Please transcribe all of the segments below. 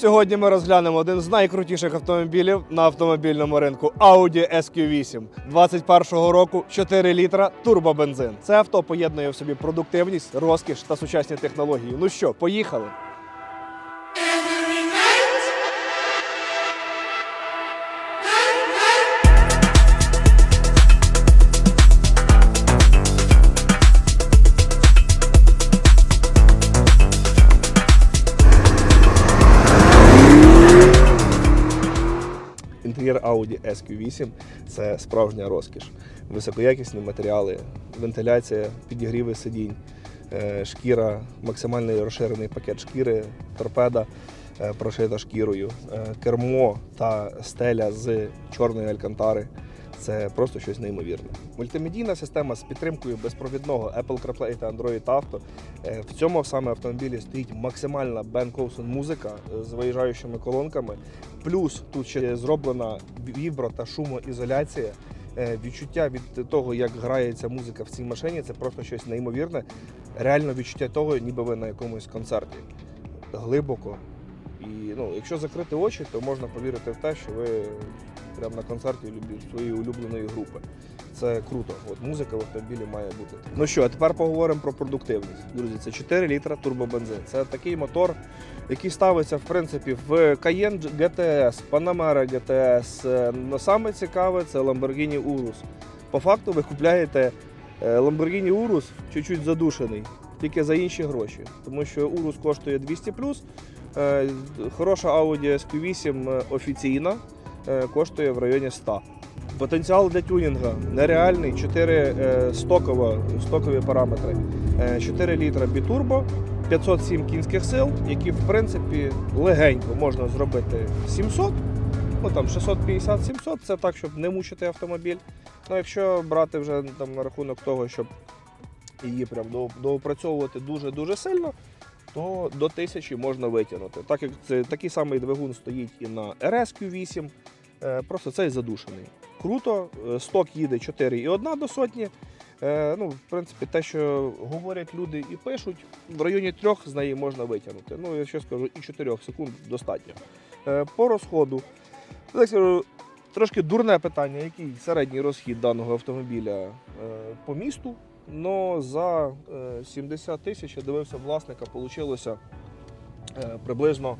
Сьогодні ми розглянемо один з найкрутіших автомобілів на автомобільному ринку Audi SQ8 21-го року 4 літра турбобензин. Це авто поєднує в собі продуктивність, розкіш та сучасні технології. Ну що, поїхали? Audi SQ8 це справжня розкіш. Високоякісні матеріали, вентиляція, підігріви сидінь, е, шкіра, максимальний розширений пакет шкіри, торпеда е, прошита шкірою, е, кермо та стеля з чорної алькантари. Це просто щось неймовірне. Мультимедійна система з підтримкою безпровідного Apple CarPlay та Android Auto. Е, В цьому саме автомобілі стоїть максимальна Bang Olufsen музика е, з виїжджаючими колонками. Плюс тут ще зроблена вібро та шумоізоляція. Е, Відчуття від того, як грається музика в цій машині, це просто щось неймовірне. Реально відчуття того, ніби ви на якомусь концерті. Глибоко. І ну, якщо закрити очі, то можна повірити в те, що ви прямо на концерті своєї улюбленої групи. Це круто. От музика в автомобілі має бути. Ну що, а тепер поговоримо про продуктивність. Друзі, це 4 літра турбобензин. Це такий мотор, який ставиться в принципі в Cayenne GTS, Panamera GTS. Е, Но саме цікаве це Lamborghini Urus. По факту ви купляєте е, Lamborghini Urus чуть-чуть задушений, тільки за інші гроші. Тому що Urus коштує 200 е, Хороша Audi SQ8 е, офіційна коштує в районі 100. Потенціал для тюнінга нереальний, 4 е, стоково, стокові параметри. Е, 4 літра бітурбо, 507 кінських сил, які в принципі легенько можна зробити 700, ну там 650-700, це так, щоб не мучити автомобіль. Ну, якщо брати вже там на рахунок того, щоб її прям доопрацьовувати дуже-дуже сильно, то до 1000 можна витягнути. Так як це такий самий двигун стоїть і на RSQ8, е, просто цей задушений. Круто, е, сток їде 4,1 до сотні. Е, Ну, в принципі, те, що говорять люди і пишуть, в районі трьох з неї можна витягнути. Ну, я що скажу, і 4 секунд достатньо. Е, По розходу, так скажу, трошки дурне питання, який середній розхід даного автомобіля е, по місту. Но за е, 70 тисяч я дивився власника, вийшло приблизно,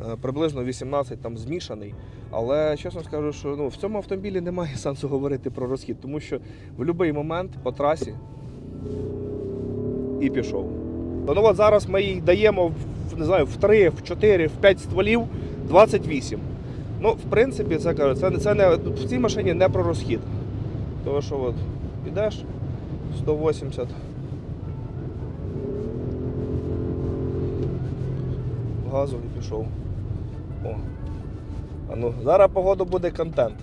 е, приблизно 18 там змішаний. Але чесно скажу, що ну, в цьому автомобілі немає сенсу говорити про розхід, тому що в будь-який момент по трасі і пішов. Ну от зараз ми їй даємо не знаю, в 3, в 4, в 5 стволів 28. Ну, в принципі, це кажу, це, це не, в цій машині не про розхід. Тому що от ідеш 180. Газу і пішов. О. А ну, зараз погоду буде контент.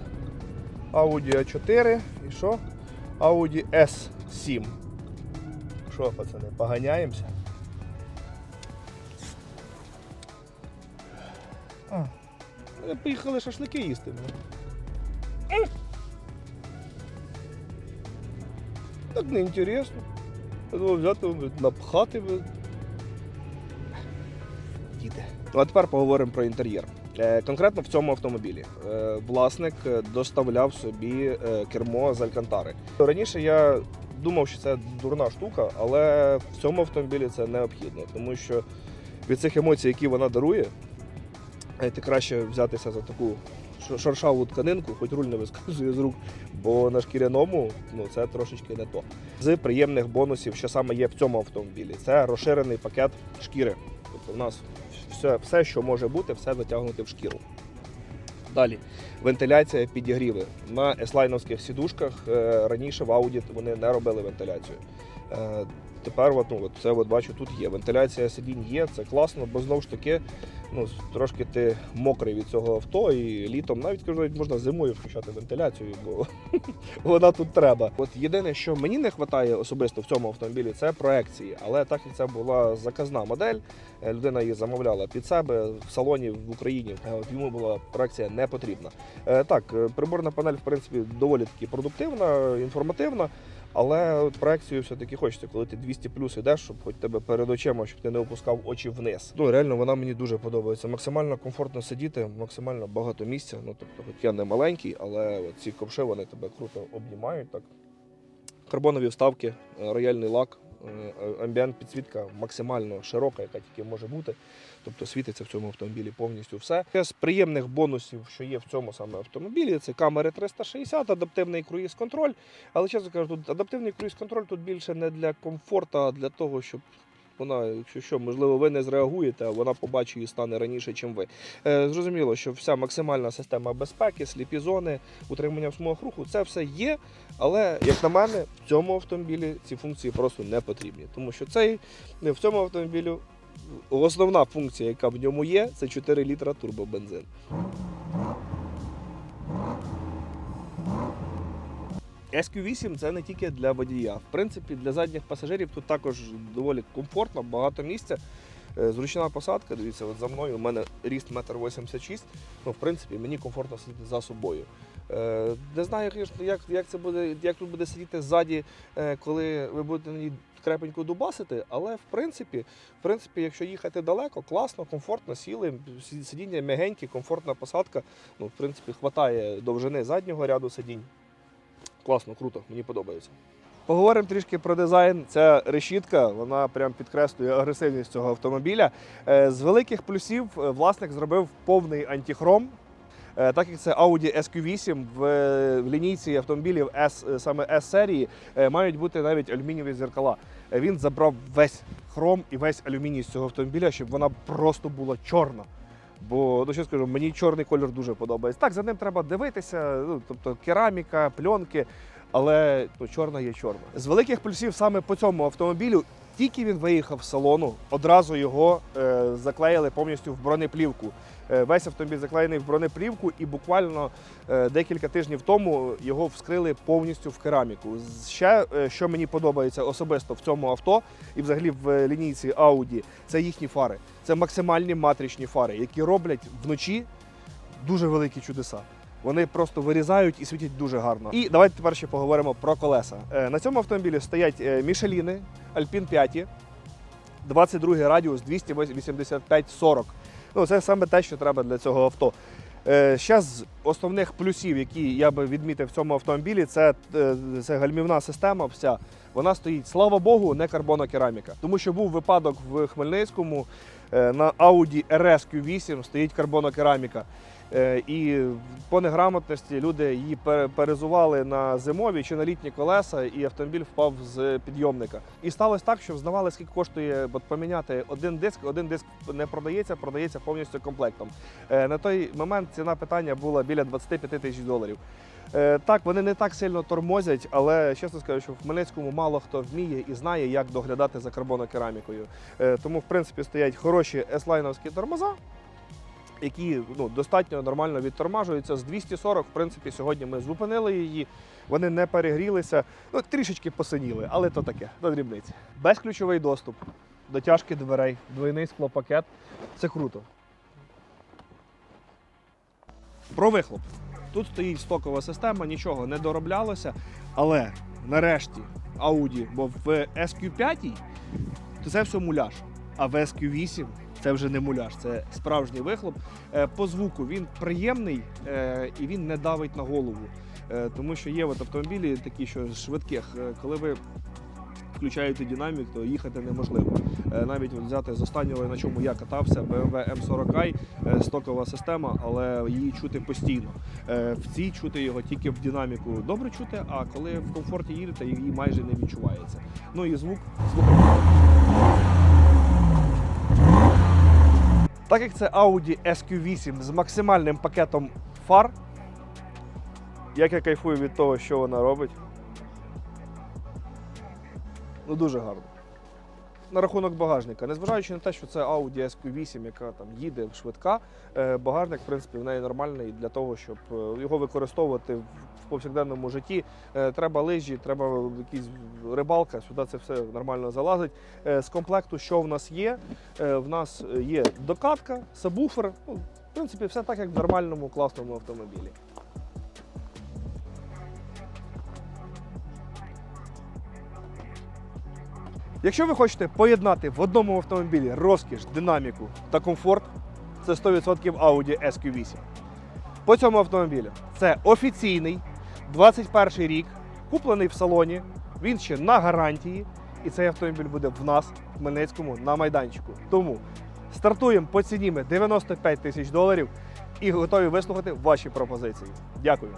Audi A4 і що? Audi S7. Що, пацани, поганяємося? А. Поїхали шашлики їсти. ну. Так не інтересно. Треба взяти, напхати. Діти. Ну, а тепер поговоримо про інтер'єр. Е, Конкретно в цьому автомобілі е, власник е, доставляв собі кермо з Алькантари. Раніше я думав, що це дурна штука, але в цьому автомобілі це необхідно, тому що від цих емоцій, які вона дарує, знаєте, краще взятися за таку ш- шершаву тканинку, хоч руль не вискальзує з рук, бо на шкіряному ну, це трошечки не то. З приємних бонусів, що саме є в цьому автомобілі, це розширений пакет шкіри. Тобто в нас все, все, що може бути, все затягнути в шкіру. Далі вентиляція підігріви. На еслайновських сідушках е, раніше в Audi вони не робили вентиляцію. Тепер от, ну, от, це от, бачу, тут є. Вентиляція сидінь є, це класно, бо знову ж таки ну, трошки ти мокрий від цього авто, і літом навіть кажу, можна зимою включати вентиляцію, бо вона тут треба. От єдине, що мені не вистачає особисто в цьому автомобілі, це проекції. Але так як це була заказна модель, е, людина її замовляла під себе в салоні в Україні. е, От йому була проекція не потрібна. Е, Так, приборна панель, в принципі, доволі таки продуктивна, інформативна. Але проекцію все-таки хочеться, коли ти 200 плюс йдеш, щоб хоч тебе перед очима, щоб ти не опускав очі вниз. Ну реально вона мені дуже подобається. Максимально комфортно сидіти, максимально багато місця. Ну тобто, хоч я не маленький, але ці ковши вони тебе круто обнімають. Так. Карбонові вставки, е, рояльний лак, е, амбієнт підсвітка максимально широка, яка тільки може бути. Тобто світиться в цьому автомобілі повністю все. З приємних бонусів, що є в цьому саме автомобілі, це камери 360, адаптивний круїз-контроль. Але чесно кажу, адаптивний круїз-контроль тут більше не для комфорту, а для того, щоб вона, якщо що, можливо, ви не зреагуєте, а вона побачить і стане раніше, ніж ви. Е, зрозуміло, що вся максимальна система безпеки, сліпі зони, утримання в смугах руху, це все є. Але, як на мене, в цьому автомобілі ці функції просто не потрібні. Тому що цей в цьому автомобілі основна функція, яка в ньому є, це 4 літра турбобензин. SQ8 це не тільки для водія. В принципі, для задніх пасажирів тут також доволі комфортно, багато місця. Е, Зручна посадка, дивіться, от за мною у мене ріст 1,86 м. Ну, в принципі, мені комфортно сидіти за собою. Е, Не знаю, як, як це буде, як тут буде сидіти ззаді, е, коли ви будете на ній крепенько дубасити, але в принципі, в принципі, якщо їхати далеко, класно, комфортно сіли, сидіння м'ягенькі, комфортна посадка. Ну, в принципі, хватає довжини заднього ряду сидінь. Класно, круто, мені подобається. Поговоримо трішки про дизайн. Ця решітка, вона прям підкреслює агресивність цього автомобіля. Е, З великих плюсів е, власник зробив повний антихром. Е, Так як це Audi SQ8 в, лінійці автомобілів S, саме S-серії е, мають бути навіть алюмінієві зеркала. Він забрав весь хром і весь алюміній з цього автомобіля, щоб вона просто була чорна. Бо ну що скажу, мені чорний колір дуже подобається. Так, за ним треба дивитися, ну, тобто кераміка, пленки, але ну, чорна є чорна. З великих плюсів саме по цьому автомобілю, тільки він виїхав з салону, одразу його е, заклеїли повністю в бронеплівку. Е, весь автомобіль заклеєний в бронеплівку, і буквально е, декілька тижнів тому його вскрили повністю в кераміку. Ще е, що мені подобається особисто в цьому авто і взагалі в лінійці Audi, це їхні фари. Це максимальні матричні фари, які роблять вночі дуже великі чудеса. Вони просто вирізають і світять дуже гарно. І давайте тепер ще поговоримо про колеса. Е, На цьому автомобілі стоять е, Мішеліни Alpine 5, 22 радіус 285-40. Ну, це саме те, що треба для цього авто. Е, Ще з основних плюсів, які я би відмітив в цьому автомобілі, це, це гальмівна система. Вся вона стоїть, слава Богу, не карбонокераміка. Тому що був випадок в Хмельницькому на Audi RS Q8 стоїть карбонокераміка. Е, І по неграмотності люди її перезували на зимові чи на літні колеса, і автомобіль впав з підйомника. І сталося так, що взнавали, скільки коштує от, поміняти один диск. Один диск не продається, продається повністю комплектом. Е, На той момент ціна питання була біля 25 тисяч доларів. Е, Так, вони не так сильно тормозять, але чесно скажу, що в Хмельницькому мало хто вміє і знає, як доглядати за карбонокерамікою. Тому, в принципі, стоять хороші S-лайновські тормоза, які ну, достатньо нормально відтормажуються. З 240, в принципі, сьогодні ми зупинили її. Вони не перегрілися, ну трішечки посиніли, але то таке, до дрібниці. Безключовий доступ, дотяжки дверей, двойний склопакет. Це круто. Про вихлоп. Тут стоїть стокова система, нічого не дороблялося. Але нарешті Audi, бо в SQ5 це все муляж. А в SQ8 це вже не муляж, це справжній вихлоп. Е, По звуку він приємний е, і він не давить на голову. Е, Тому що є от автомобілі такі, що швидких, коли ви включаєте динамік, то їхати неможливо. Навіть от взяти з останнього, на чому я катався, BMW M40i, е, стокова система, але її чути постійно. В цій чути його тільки в динаміку добре чути, а коли в комфорті їдете, її майже не відчувається. Ну і звук, звук. Так як це Audi SQ8 з максимальним пакетом фар, як я кайфую від того, що вона робить. Ну дуже гарно. На рахунок багажника, незважаючи на те, що це Audi SQ8, яка там їде швидка, е, багажник, в принципі, в неї нормальний для того, щоб е, його використовувати в повсякденному житті. Е, Треба лижі, треба якісь рибалка, сюди це все нормально залазить. З комплекту, що в нас є? В нас є докатка, сабвуфер. Ну, в принципі, все так, як в нормальному класному автомобілі. Якщо ви хочете поєднати в одному автомобілі розкіш, динаміку та комфорт, це 100% Audi SQ8. По цьому автомобілю це офіційний 21 рік, куплений в салоні. Він ще на гарантії, і цей автомобіль буде в нас в Хмельницькому на майданчику. Тому стартуємо по ціні ми 95 тисяч доларів і готові вислухати ваші пропозиції. Дякую.